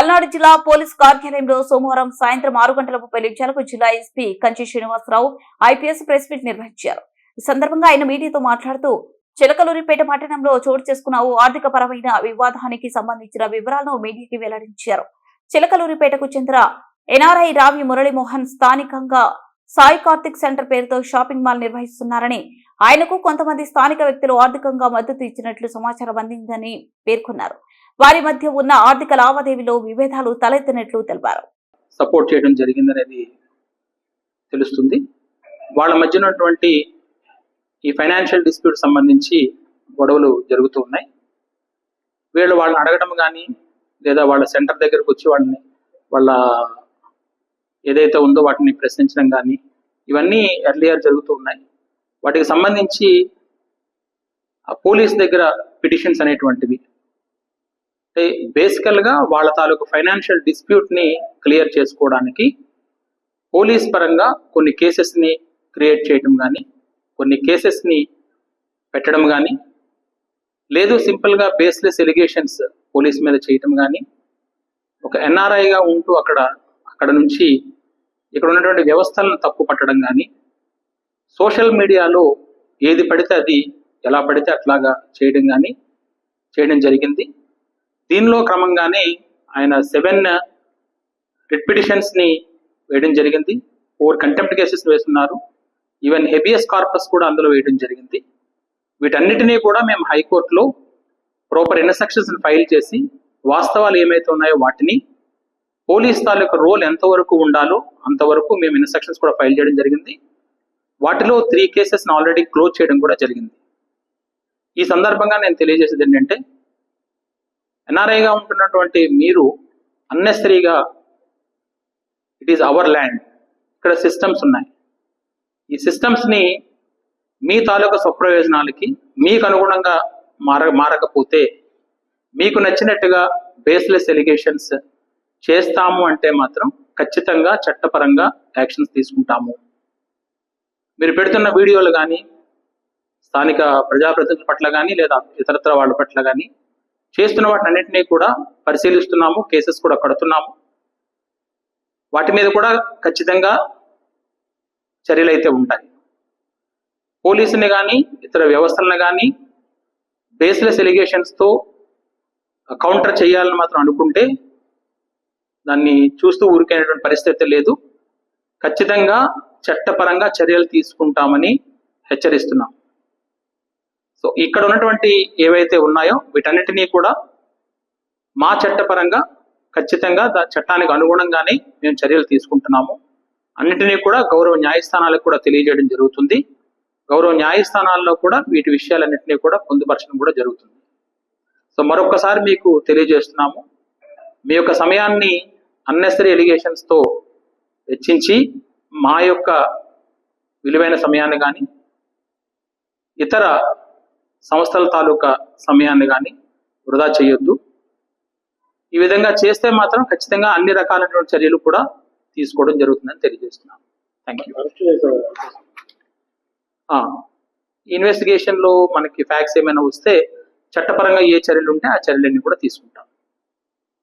పల్నాడు జిల్లా పోలీస్ కార్యాలయంలో సోమవారం సాయంత్రం ఆరు గంటల ముప్పై నిమిషాలకు జిల్లా SP Kanchi Srinivasarao IPS press meet నిర్వహించారు. ఈ సందర్భంగా ఆయన మీడియాతో మాట్లాడుతూ చిలకలూరిపేట పట్టణంలో చోటు చేసుకున్న ఓ ఆర్థిక పరమైన వివాదానికి సంబంధించిన వివరాలను మీడియాకి వెల్లడించారు. చిలకలూరిపేటకు చెందిన ఎన్ఆర్ఐ రావి మురళీమోహన్ స్థానికంగా సాయి కార్తిక్ సెంటర్ పేరుతో షాపింగ్ మాల్ నిర్వహిస్తున్నారని ఆయనకు కొంతమంది స్థానిక వ్యక్తులు ఆర్థికంగా మద్దతు ఇచ్చినట్లు సమాచారం అందిందని పేర్కొన్నారు. వారి మధ్య ఉన్న ఆర్థిక లావాదేవీలో విభేదాలు తలెత్తినట్లు తెలిపారు. సపోర్ట్ చేయడం జరిగిందనేది తెలుస్తుంది. వాళ్ళ మధ్య ఉన్నటువంటి ఈ ఫైనాన్షియల్ డిస్ప్యూట్ సంబంధించి గొడవలు జరుగుతూ ఉన్నాయి. వీళ్ళు వాళ్ళని అడగడం కానీ లేదా వాళ్ళ సెంటర్ దగ్గరకు వచ్చి వాళ్ళని వాళ్ళ ఏదైతే ఉందో వాటిని ప్రశ్నించడం కానీ ఇవన్నీ ఎర్లియర్ జరుగుతూ ఉన్నాయి. వాటికి సంబంధించి ఆ పోలీస్ దగ్గర పిటిషన్స్ అనేటువంటివి. అంటే బేసికల్గా వాళ్ళ తాలూకు ఫైనాన్షియల్ డిస్ప్యూట్ని క్లియర్ చేసుకోవడానికి పోలీస్ పరంగా కొన్ని కేసెస్ని క్రియేట్ చేయటం కానీ కొన్ని కేసెస్ని పెట్టడం కానీ లేదు సింపుల్గా బేస్లెస్ ఎలిగేషన్స్ పోలీస్ మీద చేయటం కానీ ఒక ఎన్ఆర్ఐగా ఉంటూ అక్కడ అక్కడ నుంచి ఇక్కడ ఉన్నటువంటి వ్యవస్థలను తప్పు పట్టడం కానీ సోషల్ మీడియాలో ఏది పడితే అది ఎలా పడితే అట్లాగా చేయడం కానీ చేయడం జరిగింది. దీనిలో క్రమంగానే ఆయన సెవెన్ రిట్ పిటిషన్స్ని వేయడం జరిగింది. ఫోర్ కంటెంప్ట్ కేసెస్ వేస్తున్నారు. ఈవెన్ హెబియస్ కార్పస్ కూడా అందులో వేయడం జరిగింది. వీటన్నిటినీ కూడా మేము హైకోర్టులో ప్రాపర్ ఇన్స్ట్రక్షన్స్ని ఫైల్ చేసి వాస్తవాలు ఏమైతే ఉన్నాయో వాటిని పోలీస్ తాలూకు రోల్ ఎంతవరకు ఉండాలో అంతవరకు మేము ఇన్స్ట్రక్షన్స్ కూడా ఫైల్ చేయడం జరిగింది. వాటిలో త్రీ కేసెస్ని ఆల్రెడీ క్లోజ్ చేయడం కూడా జరిగింది. ఈ సందర్భంగా నేను తెలియజేసేది ఏంటంటే ఎన్ఆర్ఐగా ఉంటున్నటువంటి మీరు అన్నెసరీగా ఇట్ ఈస్ అవర్ ల్యాండ్ ఇక్కడ సిస్టమ్స్ ఉన్నాయి. ఈ సిస్టమ్స్ని మీ తాలూకా స్వప్రయోజనాలకి మీకు అనుగుణంగా మార మారకపోతే మీకు నచ్చినట్టుగా బేస్లెస్ ఎలిగేషన్స్ చేస్తాము అంటే మాత్రం ఖచ్చితంగా చట్టపరంగా యాక్షన్స్ తీసుకుంటాము. మీరు పెడుతున్న వీడియోలు కానీ స్థానిక ప్రజాప్రతినిధుల పట్ల కానీ లేదా ఇతరత్ర వాళ్ళ పట్ల కానీ చేస్తున్న వాటినన్నింటినీ కూడా పరిశీలిస్తున్నాము కేసెస్ కూడా కడుతున్నాము. వాటి మీద కూడా ఖచ్చితంగా చర్యలు అయితే ఉంటాయి. పోలీసుని కానీ ఇతర వ్యవస్థలను కానీ బేస్లెస్ ఎలిగేషన్స్తో కౌంటర్ చేయాలని మాత్రం అనుకుంటే దాన్ని చూస్తూ ఊరికైనటువంటి పరిస్థితి లేదు. ఖచ్చితంగా చట్టపరంగా చర్యలు తీసుకుంటామని హెచ్చరిస్తున్నాం. సో ఇక్కడ ఉన్నటువంటి ఏవైతే ఉన్నాయో వీటన్నిటినీ కూడా మా చట్టపరంగా ఖచ్చితంగా దా చట్టానికి అనుగుణంగానే మేము చర్యలు తీసుకుంటున్నాము. అన్నిటినీ కూడా గౌరవ న్యాయస్థానాలకు కూడా తెలియజేయడం జరుగుతుంది. గౌరవ న్యాయస్థానాల్లో కూడా వీటి విషయాలన్నింటినీ కూడా పొందుపరచడం కూడా జరుగుతుంది. సో మరొకసారి మీకు తెలియజేస్తున్నాము. మీ యొక్క సమయాన్ని అన్నెసరీ ఎలిగేషన్స్తో వెచ్చించి మా యొక్క విలువైన సమయాన్ని కానీ ఇతర సంస్థల తాలూకా సమయాన్ని కానీ వృధా చేయొద్దు. ఈ విధంగా చేస్తే మాత్రం ఖచ్చితంగా అన్ని రకాలైనటువంటి చర్యలు కూడా తీసుకోవడం జరుగుతుందని తెలియజేస్తున్నాను. థ్యాంక్ యూ ఇన్వెస్టిగేషన్లో మనకి ఫ్యాక్ట్స్ ఏమైనా వస్తే చట్టపరంగా ఏ చర్యలు ఉంటే ఆ చర్యలన్నీ కూడా తీసుకుంటాం.